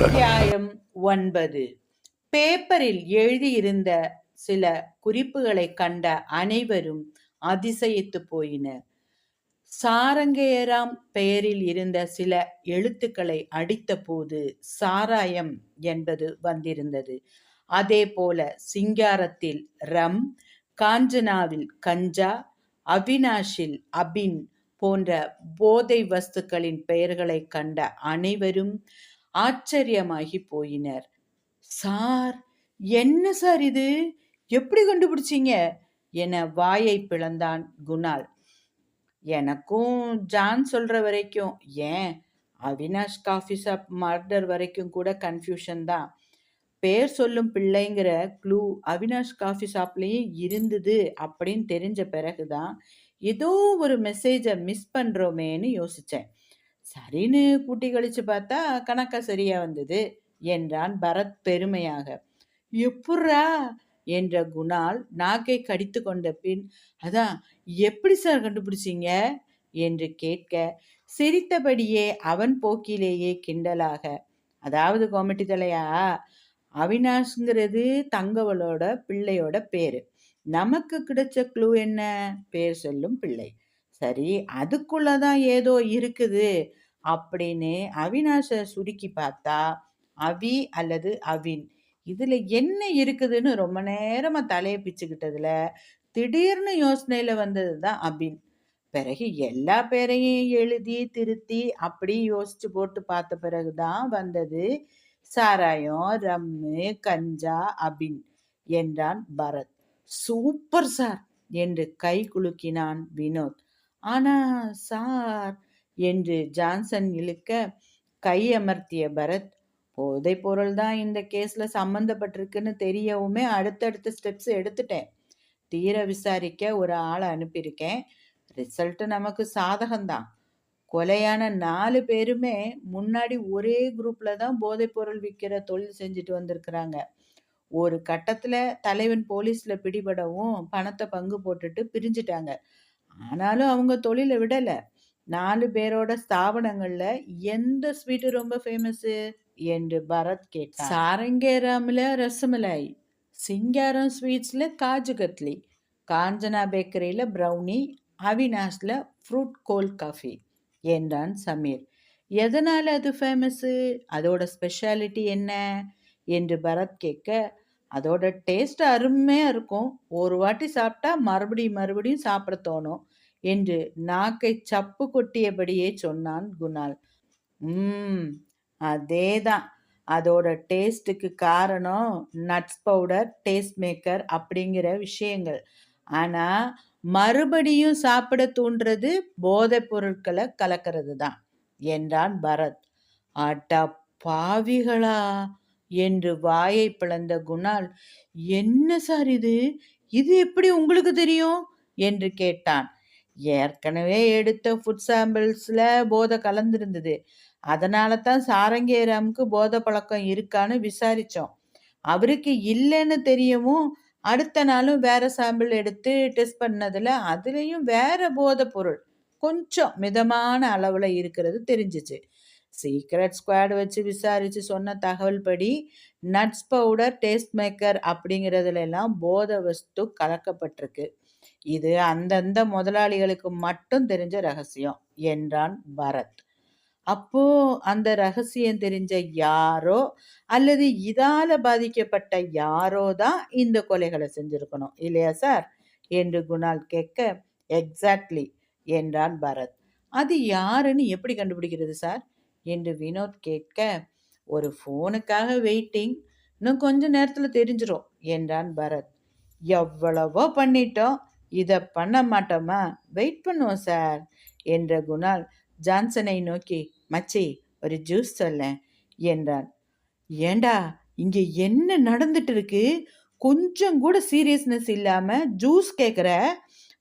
அத்தியாயம் ஒன்பது. பேப்பரில் எழுதியிருந்த சில குறிப்புகளை கண்ட அனைவரும் அதிசயித்து போயினர். சாரங்கேயராம் பெயரில் இருந்த சில எழுத்துக்களை அடித்தபோது சாராயம் என்பது வந்திருந்தது. அதே போல சிங்காரத்தில் ரம் காஞ்சனாவில் கஞ்சா அவினாஷில் அபின் போன்ற போதை வஸ்துக்களின் பெயர்களை கண்ட அனைவரும் ஆச்சரியமாகி போயினர். சார் என்ன சார் இது? எப்படி கண்டுபிடிச்சீங்க? என வாயை பிளந்தான் குணால். எனக்கும் ஜான் சொல்ற வரைக்கும் ஏன்? அவினாஷ் காஃபி ஷாப் மர்டர் வரைக்கும் கூட கன்ஃபியூஷன் தான். பேர் சொல்லும் பிள்ளைங்கிற க்ளூ அவினாஷ் காஃபி ஷாப்லேயும் இருந்தது அப்படின்னு தெரிஞ்ச பிறகுதான் ஏதோ ஒரு மெசேஜை மிஸ் பண்ணுறோமேன்னு யோசித்தேன் சரின்னு கூட்டி கழிச்சு பார்த்தா கணக்கா சரியா வந்தது என்றான் பரத் பெருமையாக. எப்புட்றா? என்ற குணால் நாக்கை கடித்து கொண்ட பின் அதான் எப்படி சார் கண்டுபிடிச்சீங்க? என்று கேட்க சிரித்தபடியே அவன் போக்கிலேயே கிண்டலாக அதாவது கோமட்டி தலையா? அவினாஷ்ங்கிறது தங்கவளோட பிள்ளையோட பேரு. நமக்கு கிடைச்ச க்ளூ என்ன? பேர் சொல்லும் பிள்ளை. சரி அதுக்குள்ளதான் ஏதோ இருக்குது அப்படின்னு அவினாஷ சுருக்கி பார்த்தா அவி அல்லது அவின். இதுல என்ன இருக்குதுன்னு ரொம்ப நேரமா தலையை பிச்சுக்கிட்டதுல திடீர்னு யோசனையில வந்தது தான் அபின். பிறகு எல்லா பேரையும் எழுதி திருத்தி அப்படி யோசிச்சு போட்டு பார்த்த பிறகுதான் வந்தது சாராயம் ரம்மு கஞ்சா அபின் என்றான் பரத். சூப்பர் சார் என்று கை குலுக்கினான் வினோத். ஆனா சார் என்று ஜான்சன் இழுக்க கையமர்த்திய பரத் போதை பொருள் தான் இந்த கேஸ்ல சம்மந்தப்பட்டிருக்குன்னு தெரியவுமே அடுத்தடுத்த ஸ்டெப்ஸ் எடுத்துட்டேன். தீர விசாரிக்க ஒரு ஆளை அனுப்பியிருக்கேன். ரிசல்ட் நமக்கு சாதகம்தான் கொலையான நாலு பேருமே முன்னாடி ஒரே குரூப்ல தான் போதைப்பொருள் விற்கிற தொழில் செஞ்சுட்டு வந்திருக்கிறாங்க. ஒரு கட்டத்துல தலைவன் போலீஸ்ல பிடிபடவும் பணத்தை பங்கு போட்டுட்டு பிரிஞ்சிட்டாங்க. ஆனாலும் அவங்க தொழிலை விடல. நாலு பேரோட ஸ்தாபனங்கள்ல எந்த ஸ்வீட்டு ரொம்ப ஃபேமஸு என்று பரத் கேட்டார் சாரங்கேராமில் ரசமலாய் சிங்காரம் ஸ்வீட்ஸில் காஜு கத்லி காஞ்சனா பேக்கரியில் ப்ரௌனி அவினாஷில் ஃப்ரூட் கோல் காஃபி என்றான் சமீர். எதனால் அது ஃபேமஸ்ஸு அதோட ஸ்பெஷாலிட்டி என்ன? என்று பரத் கேட்க அதோட டேஸ்ட் அருமையாக இருக்கும். ஒரு வாட்டி சாப்பிட்டா மறுபடியும் மறுபடியும் சாப்பிட தோணும் என்று நாக்கை சப்பு கொட்டியபடியே சொன்னான் குணால். ம் அதே தான் அதோட டேஸ்ட்டுக்கு காரணம் நட்ஸ் பவுடர் டேஸ்ட் மேக்கர் அப்படிங்கிற விஷயங்கள். ஆனால் மறுபடியும் சாப்பிட தூண்டுறது போதைப் பொருட்களை கலக்கிறது தான் என்றான் பரத். அட்டா பாவிகளா! என்று வாயை பிளந்த குணால் என்ன சார் இது? இது எப்படி உங்களுக்கு தெரியும்? என்று கேட்டான். ஏற்கனவே எடுத்த ஃபுட் சாம்பிள்ஸில் போதை கலந்துருந்தது. அதனால தான் சாரங்கேராமுக்கு போதை பழக்கம் இருக்கான்னு விசாரித்தோம் அவருக்கு இல்லைன்னு தெரியவும் அடுத்த நாளும் வேற சாம்பிள் எடுத்து டெஸ்ட் பண்ணதில் அதுலேயும் வேற போதை பொருள் கொஞ்சம் மிதமான அளவில் இருக்கிறது தெரிஞ்சிச்சு. சீக்ரெட் ஸ்குவாட் வச்சு விசாரித்து சொன்ன தகவல் படி நட்ஸ் பவுடர் டேஸ்ட் மேக்கர் அப்படிங்கிறதுல எல்லாம் போத வஸ்து கலக்கப்பட்டிருக்கு. இது அந்தந்த முதலாளிகளுக்கு மட்டும் தெரிஞ்ச ரகசியம் என்றான் பரத். அப்போ அந்த ரகசியம் தெரிஞ்ச யாரோ அல்லது இதால பாதிக்கப்பட்ட யாரோ தான் இந்த கொலைகளை செஞ்சிருக்கணும் இல்லையா சார்? என்று குணால் கேட்க எக்ஸாக்ட்லி என்றான் பரத். அது யாருன்னு எப்படி கண்டுபிடிக்கிறது சார்? என்று வினோத் கேட்க ஒரு ஃபோனுக்காக வெயிட்டிங்? இன்னும் கொஞ்ச நேரத்தில் தெரிஞ்சிடும் என்றான் பரத். எவ்வளவோ பண்ணிட்டோம். இதை பண்ண மாட்டோமா? வெயிட் பண்ணுவோம் சார் என்ற குணால் ஜான்சனை நோக்கி மச்சி ஒரு ஜூஸ் சொல்ல என்றான். ஏண்டா இங்கே என்ன நடந்துட்டு இருக்கு? கொஞ்சம் கூட சீரியஸ்னஸ் இல்லாமல் ஜூஸ் கேட்குற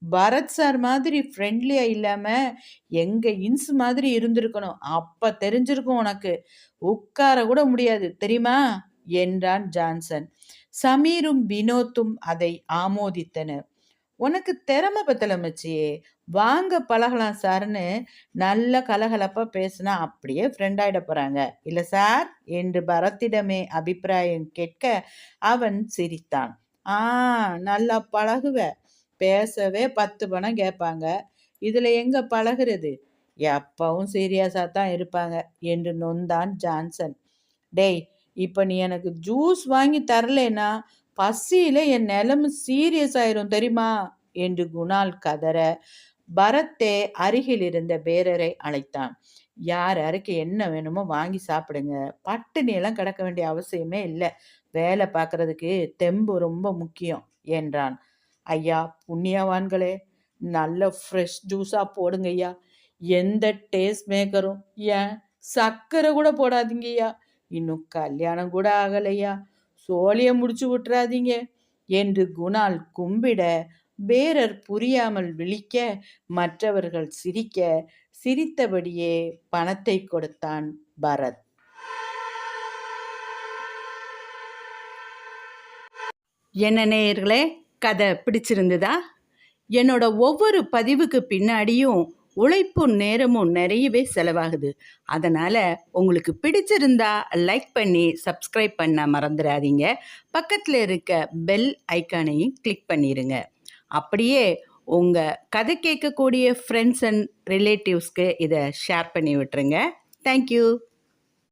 பரத் சார் மாதிரி ஃப்ரெண்ட்லியாக இல்லாமல் எங்கள் இன்ஸ் மாதிரி இருந்திருக்கணும். அப்போ தெரிஞ்சிருக்கும் உனக்கு. உட்கார கூட முடியாது. தெரியுமா? என்றான் ஜான்சன். சமீரும் வினோத்தும் அதை ஆமோதித்தனர். உனக்கு திறமை பத்தல வாங்க பழகலாம் சார்னு நல்ல கலகலப்பா பேசினா அப்படியே ஃப்ரெண்ட் ஆயிட போறாங்க. இல்ல சார்? என்று பரத்திடமே அபிப்பிராயம் கேட்க அவன் சிரித்தான். ஆ நல்லா பழகுவ. பேசவே பத்து பணம் கேட்பாங்க. இதில் எங்கே பழகுறது? எப்பவும் சீரியஸாக தான் இருப்பாங்க என்று நொந்தான் ஜான்சன். டேய் இப்போ நீ எனக்கு ஜூஸ் வாங்கி தரலனா பசியில் என் நிலம சீரியஸ் ஆயிரும் தெரியுமா? என்று குணால் கதற பரத்தே அருகில் இருந்த பேரரை அழைத்தான். யார் யாருக்கு என்ன வேணுமோ வாங்கி சாப்பிடுங்க. பட்டினியெல்லாம் கிடக்க வேண்டிய அவசியமே இல்லை. வேலை பார்க்கறதுக்கு தெம்பு ரொம்ப முக்கியம் என்றான். ஐயா புண்ணியவான்களே நல்ல ஃப்ரெஷ் ஜூஸாக போடுங்க ஐயா. எந்த டேஸ்ட் மேக்கரும் ஏன்? சர்க்கரை கூட போடாதீங்க ஐயா. இன்னும் கல்யாணம் கூட ஆகலையா சோழியை முடிச்சு விட்டுறாதீங்க. என்று குணால் கும்பிட பேரர் புரியாமல் விழிக்க மற்றவர்கள் சிரிக்க சிரித்தபடியே பணத்தை கொடுத்தான் பரத். என்ன நேயர்களே கதை பிடிச்சிருந்ததா? என்னோட ஒவ்வொரு பதிவுக்கு பின்னாடியும் உழைப்பும் நேரமும் நிறையவே செலவாகுது. அதனால் உங்களுக்கு பிடிச்சிருந்தா லைக் பண்ணி சப்ஸ்கிரைப் பண்ண மறந்துடாதீங்க. பக்கத்தில் இருக்க பெல் ஐக்கானையும் கிளிக் பண்ணிடுங்க அப்படியே உங்கள் கதை கேட்கக்கூடிய ஃப்ரெண்ட்ஸ் அண்ட் ரிலேட்டிவ்ஸ்க்கு இதை ஷேர் பண்ணி விட்டுருங்க. தேங்க்யூ